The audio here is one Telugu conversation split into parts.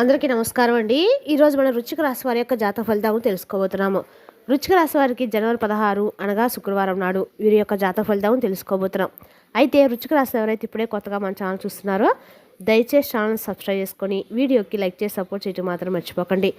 అందరికీ నమస్కారం అండి. ఈరోజు మనం రుచిక రాశి వారి యొక్క జాతక ఫలితాలను తెలుసుకోబోతున్నాము. రుచిక రాశి వారికి జనవరి పదహారు అనగా శుక్రవారం నాడు వీరి యొక్క జాతక ఫలితాలను తెలుసుకోబోతున్నాం. అయితే రుచిక రాశి ఎవరైతే ఇప్పుడే కొత్తగా మన ఛానల్ చూస్తున్నారో దయచేసి ఛానల్ సబ్స్క్రైబ్ చేసుకొని వీడియోకి లైక్ చేసి సపోర్ట్ చేయడం మాత్రం మర్చిపోకండి.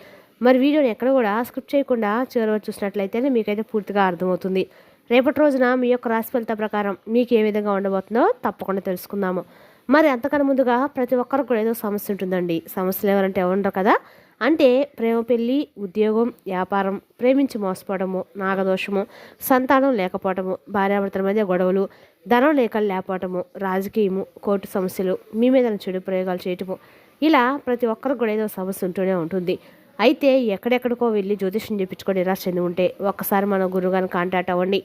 మరి వీడియోని ఎక్కడ కూడా స్క్రిప్ట్ చేయకుండా చివరి వరకు చూసినట్లయితేనే మీకైతే పూర్తిగా అర్థమవుతుంది. రేపటి రోజున మీ యొక్క రాశి ఫలిత ప్రకారం మీకు ఏ విధంగా ఉండబోతుందో తప్పకుండా తెలుసుకుందాము. మరి అంతకన్నా ముందుగా ప్రతి ఒక్కరికి కూడా ఏదో సమస్య ఉంటుందండి. సమస్యలు ఎవరంటే ఎవరుండరు కదా? అంటే ప్రేమ పెళ్ళి ఉద్యోగం వ్యాపారం ప్రేమించి మోసపోవడము నాగదోషము సంతానం లేకపోవడము భార్యాభర్తల మధ్య గొడవలు ధనం లేక లేకపోవటము రాజకీయము కోర్టు సమస్యలు మీ మీద చెడు ప్రయోగాలు చేయటము ఇలా ప్రతి ఒక్కరికి కూడా ఏదో సమస్య ఉంటూనే ఉంటుంది. అయితే ఎక్కడెక్కడికో వెళ్ళి జ్యోతిష్యం చెప్పించుకొని నిరాశ చెంది ఉంటే ఒక్కసారి మన గురుగారిని కాంటాక్ట్ అవ్వండి.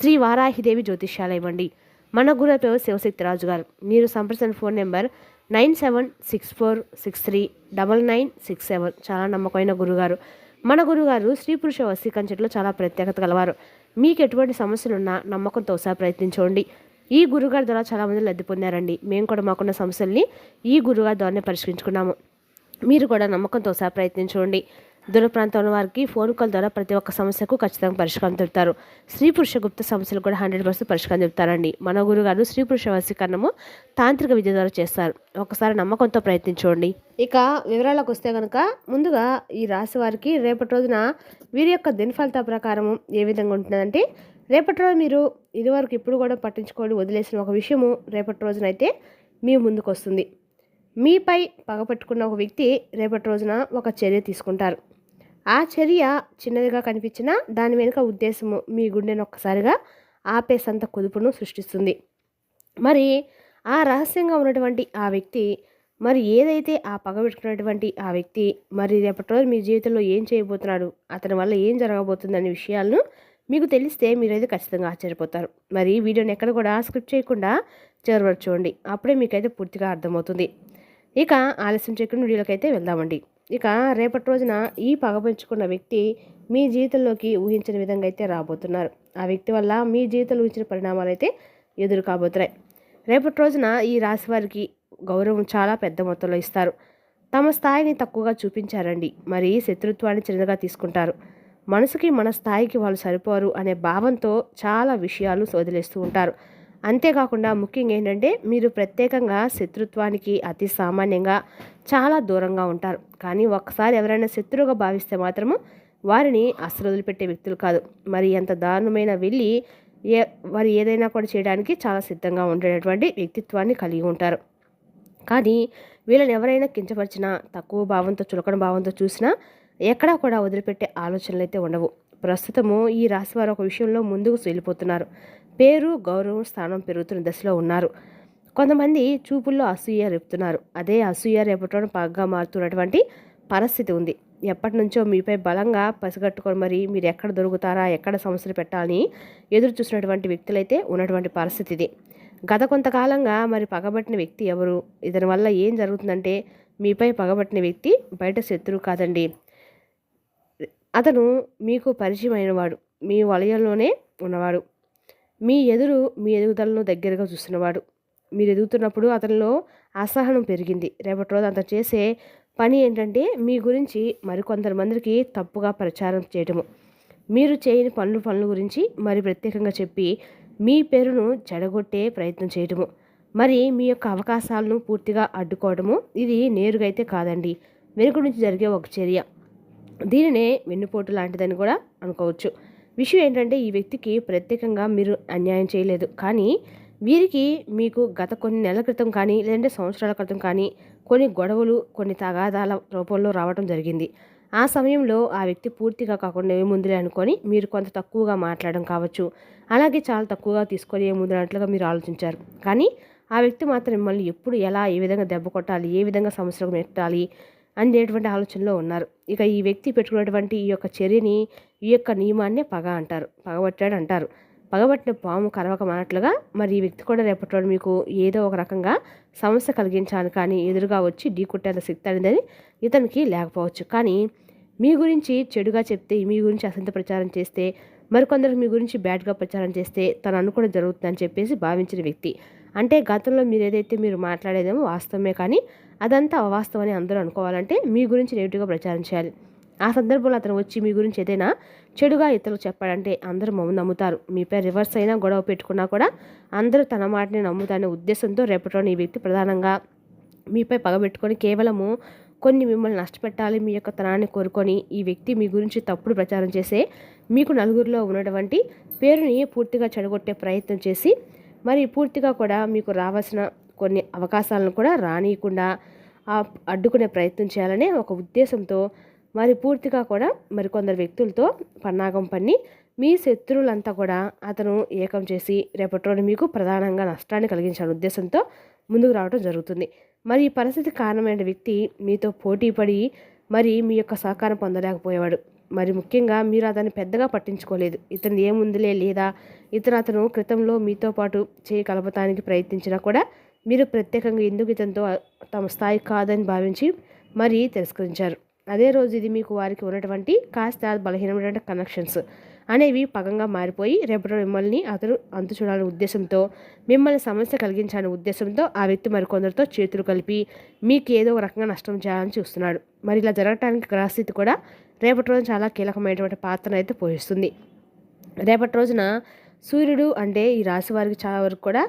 శ్రీ వారాహిదేవి జ్యోతిష్యాలయం అండి. మన గురు పేరు శివశక్తి రాజు గారు మీరు సంప్రదించిన phone number nine seven six four six three double nine six seven. చాలా నమ్మకమైన గురుగారు. మన గురుగారు స్త్రీ పురుష వసీకంచెట్లో చాలా ప్రత్యేకత గలవారు. మీకు ఎటువంటి సమస్యలున్నా నమ్మకంతో ఒకసారి ప్రయత్నించండి. ఈ గురుగారి ద్వారా చాలామంది లబ్ధి పొందారండి. మేము కూడా మాకున్న సమస్యల్ని ఈ గురుగారి ద్వారానే పరిష్కరించుకున్నాము. మీరు కూడా నమ్మకంతో ఒకసారి ప్రయత్నించండి. దూర ప్రాంతంలో వారికి ఫోన్ కాల్ ద్వారా ప్రతి ఒక్క సమస్యకు ఖచ్చితంగా పరిష్కారం చెప్తారు స్త్రీ పురుష గుప్త సమస్యలు కూడా హండ్రెడ్ పర్సెంట్ పరిష్కారం చెప్తారండి మన గురుగారు స్త్రీ పురుష వశీకరణము తాంత్రిక విద్య ద్వారా చేస్తారు. ఒకసారి నమ్మకంతో ప్రయత్నించండి ఇక వివరాలకు వస్తే కనుక ముందుగా ఈ రాశి వారికి రేపటి రోజున వీరి యొక్క దినఫలిత ప్రకారము ఏ విధంగా ఉంటుందంటే రేపటి రోజు మీరు ఇదివరకు ఇప్పుడు కూడా పట్టించుకోండి వదిలేసిన ఒక విషయము రేపటి రోజునైతే మీ ముందుకు వస్తుంది మీపై పగపట్టుకున్న ఒక వ్యక్తి రేపటి రోజున ఒక చర్య తీసుకుంటారు. ఆ చర్య చిన్నదిగా కనిపించినా దాని వెనుక ఉద్దేశము మీ గుండెను ఒక్కసారిగా ఆపేసంత కుదుపును సృష్టిస్తుంది. మరి ఆ రహస్యంగా ఉన్నటువంటి ఆ వ్యక్తి మరి ఏదైతే ఆ పగబెట్టుకున్నటువంటి ఆ వ్యక్తి మరి రేపటి రోజు మీ జీవితంలో ఏం చేయబోతున్నాడు అతని వల్ల ఏం జరగబోతుంది అనే విషయాలను మీకు తెలిస్తే మీరైతే ఖచ్చితంగా ఆశ్చర్యపోతారు. మరి వీడియోని ఎక్కడ కూడా స్క్రిప్ట్ చేయకుండా చివరి చూడండి. అప్పుడే మీకైతే పూర్తిగా అర్థమవుతుంది. ఇక ఆలస్యం చేయకుండా వీడియోలోకి అయితే వెళ్దామండి. ఇక రేపటి రోజున ఈ పగపెంచుకున్న వ్యక్తి మీ జీవితంలోకి ఊహించిన విధంగా అయితే రాబోతున్నారు. ఆ వ్యక్తి వల్ల మీ జీవితంలో ఊహించిన పరిణామాలు అయితే ఎదురు కాబోతున్నాయి. రేపటి రోజున ఈ రాశి వారికి గౌరవం చాలా పెద్ద మొత్తంలో ఇస్తారు. తమ స్థాయిని తక్కువగా చూపించారండి. మరి శత్రుత్వాన్ని చిన్నగా తీసుకుంటారు. మనసుకి మన స్థాయికి వాళ్ళు సరిపోరు అనే భావంతో చాలా విషయాలు వదిలేస్తూ ఉంటారు. అంతేకాకుండా ముఖ్యంగా ఏంటంటే మీరు ప్రత్యేకంగా శత్రుత్వానికి అతి సామాన్యంగా చాలా దూరంగా ఉంటారు. కానీ ఒక్కసారి ఎవరైనా శత్రువుగా భావిస్తే మాత్రము వారిని అస్సలు వదిలిపెట్టే వ్యక్తులు కాదు. మరి ఎంత దారుణమైన వెళ్ళి ఏ వారు ఏదైనా కూడా చేయడానికి చాలా సిద్ధంగా ఉండేటటువంటి వ్యక్తిత్వాన్ని కలిగి ఉంటారు. కానీ వీళ్ళని ఎవరైనా కించపరిచినా తక్కువ భావంతో చులకన భావంతో చూసినా ఎక్కడా కూడా వదిలిపెట్టే ఆలోచనలు అయితే ఉండవు. ప్రస్తుతము ఈ రాశి వారు ఒక విషయంలో ముందుకు వెళ్ళిపోతున్నారు. పేరు గౌరవం స్థానం పెరుగుతున్న దశలో ఉన్నారు. కొంతమంది చూపుల్లో అసూయ రేపుతున్నారు. అదే అసూయ రేపటం పగ్గా మారుతున్నటువంటి పరిస్థితి ఉంది. ఎప్పటి నుంచో మీపై బలంగా పసిగట్టుకొని మరి మీరు ఎక్కడ దొరుకుతారా ఎక్కడ సమస్యలు పెట్టాలని ఎదురు చూసినటువంటి వ్యక్తులైతే ఉన్నటువంటి పరిస్థితి ఇది. గత కొంతకాలంగా మరి పగబట్టిన వ్యక్తి ఎవరు? ఇతని వల్ల ఏం జరుగుతుందంటే మీపై పగబట్టిన వ్యక్తి బయట శత్రువు కాదండి. అతను మీకు పరిచయమైనవాడు. మీ వలయంలోనే ఉన్నవాడు. మీ ఎదురు మీ ఎదుగుదలను దగ్గరగా చూస్తున్నవాడు. మీరు ఎదుగుతున్నప్పుడు అతనిలో అసహనం పెరిగింది. రేపటి రోజు అంత చేసే పని ఏంటంటే మీ గురించి మరికొందరు మందికి తప్పుగా ప్రచారం చేయటము. మీరు చేయని పనులు పనుల గురించి మరి ప్రత్యేకంగా చెప్పి మీ పేరును చెడగొట్టే ప్రయత్నం చేయటము. మరి మీ యొక్క అవకాశాలను పూర్తిగా అడ్డుకోవడము ఇది నేరుగా అయితే కాదండి. వెనుక నుంచి జరిగే ఒక చర్య. దీనినే వెన్నుపోటు లాంటిదని కూడా అనుకోవచ్చు. విషయం ఏంటంటే ఈ వ్యక్తికి ప్రత్యేకంగా మీరు అన్యాయం చేయలేదు. కానీ వీరికి మీకు గత కొన్ని నెలల క్రితం కానీ లేదంటే సంవత్సరాల క్రితం కానీ కొన్ని గొడవలు కొన్ని తగాదాల రూపంలో రావడం జరిగింది. ఆ సమయంలో ఆ వ్యక్తి పూర్తిగా కాకుండా ఏముందిలే అనుకొని మీరు కొంత తక్కువగా మాట్లాడడం కావచ్చు. అలాగే చాలా తక్కువగా తీసుకొని ఏముందినట్లుగా మీరు ఆలోచించారు. కానీ ఆ వ్యక్తి మాత్రం మిమ్మల్ని ఎప్పుడు ఎలా ఏ విధంగా దెబ్బ కొట్టాలి ఏ విధంగా సమస్యలకు నెట్టాలి అనేటువంటి ఆలోచనలో ఉన్నారు. ఇక ఈ వ్యక్తి పెట్టుకున్నటువంటి ఈ యొక్క చర్యని ఈ యొక్క నియమాన్నే పగ అంటారు పగబట్టాడు అంటారు. పగబట్టిన పాము కరవక అన్నట్లుగా మరి ఈ వ్యక్తి కూడా రేపటి మీకు ఏదో ఒక రకంగా సమస్య కలిగించాను కానీ ఎదురుగా వచ్చి ఢీ కొట్టేంత శక్తి అనేది ఇతనికి లేకపోవచ్చు. కానీ మీ గురించి చెడుగా చెప్తే మీ గురించి అసంత ప్రచారం చేస్తే మరికొందరు మీ గురించి బ్యాడ్గా ప్రచారం చేస్తే తను అనుకోవడం జరుగుతుందని చెప్పేసి భావించిన వ్యక్తి. అంటే గతంలో మీరు ఏదైతే మీరు మాట్లాడేదేమో వాస్తవమే కానీ అదంతా అవాస్తవం అని అందరూ అనుకోవాలంటే మీ గురించి నెగిటివ్గా ప్రచారం చేయాలి. ఆ సందర్భంలో అతను వచ్చి మీ గురించి ఏదైనా చెడుగా ఇతరులు చెప్పాడంటే అందరూ మమ్మల్ని నమ్ముతారు. మీపై రివర్స్ అయినా గొడవ పెట్టుకున్నా కూడా అందరూ తన మాటని నమ్ముతారనే ఉద్దేశంతో రేపటిలోని ఈ వ్యక్తి ప్రధానంగా మీపై పగబెట్టుకొని కేవలము కొన్ని మిమ్మల్ని నష్టపెట్టాలి మీ యొక్క తనాన్ని కోరుకొని ఈ వ్యక్తి మీ గురించి తప్పుడు ప్రచారం చేసే మీకు నలుగురిలో ఉన్నటువంటి పేరుని పూర్తిగా చెడగొట్టే ప్రయత్నం చేసి మరి పూర్తిగా కూడా మీకు రావాల్సిన కొన్ని అవకాశాలను కూడా రానియకుండా అడ్డుకునే ప్రయత్నం చేయాలనే ఒక ఉద్దేశంతో మరి పూర్తిగా కూడా మరి కొందరు వ్యక్తులతో పన్నాగం పన్ని మీ శత్రువులంతా కూడా అతను ఏకం చేసి రేపటి రోజు మీకు ప్రధానంగా నష్టాన్ని కలిగించాలని ఉద్దేశంతో ముందుకు రావడం జరుగుతుంది. మరి ఈ పరిస్థితి కారణమైన వ్యక్తి మీతో పోటీ పడి మరి మీ యొక్క సహకారం పొందలేకపోయేవాడు. మరి ముఖ్యంగా మీరు అతన్ని పెద్దగా పట్టించుకోలేదు. ఇతను ఏముందిలే లేదా? ఇతను అతను క్రితంలో మీతో పాటు చేయి కలపటానికి ప్రయత్నించినా కూడా మీరు ప్రత్యేకంగా ఎందుకు ఇతనితో తమ స్థాయి కాదని భావించి మరి తిరస్కరించారు. అదే రోజు ఇది మీకు వారికి ఉన్నటువంటి కాస్త బలహీనమైనటువంటి కనెక్షన్స్ అనేవి పగంగా మారిపోయి రేపటి మిమ్మల్ని అతను అంతు చూడాలనే ఉద్దేశంతో మిమ్మల్ని సమస్య కలిగించాలనే ఉద్దేశంతో ఆ వ్యక్తి మరికొందరితో చేతులు కలిపి మీకు ఏదో ఒక రకంగా నష్టం చేయాలని చూస్తున్నాడు. మరి ఇలా జరగటానికి గ్రహస్థితి కూడా రేపటి రోజు చాలా కీలకమైనటువంటి పాత్రను అయితే పోషిస్తుంది. రేపటి రోజున సూర్యుడు అంటే ఈ రాశి వారికి చాలా వరకు కూడా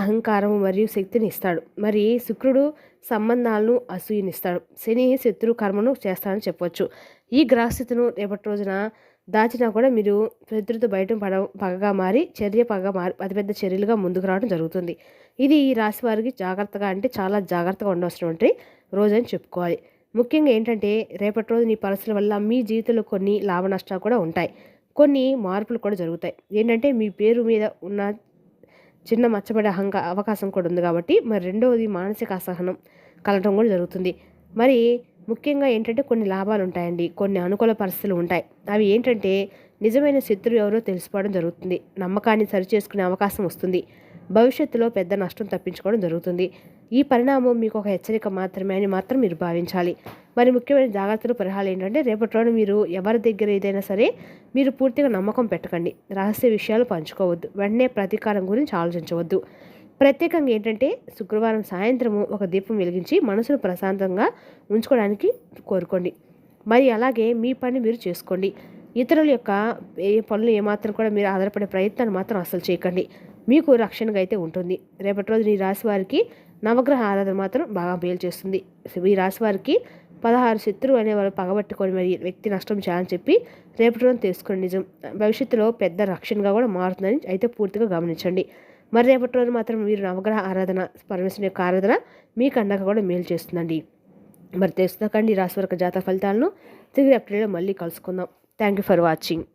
అహంకారం మరియు శక్తిని ఇస్తాడు. మరి శుక్రుడు సంబంధాలను అసూయనిస్తాడు. శని శత్రు కర్మను చేస్తాడని చెప్పవచ్చు ఈ గ్రహస్థితిను రేపటి రోజున దాచినా కూడా మీరు శత్రుతో బయట పడ పగగా మారి చర్య పగగా మారి అతిపెద్ద చర్యలుగా ముందుకు రావడం జరుగుతుంది. ఇది ఈ రాశి వారికి జాగ్రత్తగా అంటే చాలా జాగ్రత్తగా ఉండవలసినటువంటి రోజు అని చెప్పుకోవాలి. ముఖ్యంగా ఏంటంటే రేపటి రోజు నీ పరిస్థితుల వల్ల మీ జీవితంలో కొన్ని లాభ నష్టాలు కూడా ఉంటాయి. కొన్ని మార్పులు కూడా జరుగుతాయి. ఏంటంటే మీ పేరు మీద ఉన్న చిన్న మచ్చబడే అహంక అవకాశం కూడా ఉంది కాబట్టి మరి రెండవది మానసిక అసహనం కలగడం కూడా జరుగుతుంది. మరి ముఖ్యంగా ఏంటంటే కొన్ని లాభాలు ఉంటాయండి. కొన్ని అనుకూల పరిస్థితులు ఉంటాయి. అవి ఏంటంటే నిజమైన శత్రువు ఎవరో తెలుసుకోవడం జరుగుతుంది. నమ్మకాన్ని సరిచేసుకునే అవకాశం వస్తుంది. భవిష్యత్తులో పెద్ద నష్టం తప్పించుకోవడం జరుగుతుంది. ఈ పరిణామం మీకు ఒక హెచ్చరిక మాత్రమే అని మాత్రం మీరు భావించాలి. మరి ముఖ్యమైన జాగ్రత్తలు పరిహారాలు ఏంటంటే రేపటి రోజు మీరు ఎవరి దగ్గర ఏదైనా సరే మీరు పూర్తిగా నమ్మకం పెట్టకండి. రహస్య విషయాలు పంచుకోవద్దు. వెంటనే ప్రతీకారం గురించి ఆలోచించవద్దు. ప్రత్యేకంగా ఏంటంటే శుక్రవారం సాయంత్రము ఒక దీపం వెలిగించి మనసును ప్రశాంతంగా ఉంచుకోవడానికి కోరుకోండి. మరి అలాగే మీ పని మీరు చేసుకోండి. ఇతరుల యొక్క ఏ పనులు ఏమాత్రం కూడా మీరు ఆధారపడే ప్రయత్నాన్ని మాత్రం అసలు చేయకండి. మీకు రక్షణగా అయితే ఉంటుంది. రేపటి రోజు ఈ రాశి వారికి నవగ్రహ ఆరాధన మాత్రం బాగా మేలు చేస్తుంది. ఈ రాశి వారికి పదహారు శత్రువు అనేవారు పగబట్టుకొని మరి వ్యక్తి నష్టం చేయాలని చెప్పి రేపటి రోజు తెలుసుకోండి నిజం. భవిష్యత్తులో పెద్ద రక్షణగా కూడా మారుతుందని అయితే పూర్తిగా గమనించండి. మరి రేపటి రోజు మాత్రం మీరు నవగ్రహ ఆరాధన పరమేశ్వరుని యొక్క ఆరాధన మీకు అండగా కూడా మేలు చేస్తుందండి. మరి తెలుసుకుందాకండి రాశి వరకు జాతక ఫలితాలను. తిరిగి అప్డేట్లో మళ్ళీ కలుసుకుందాం. Thank you for watching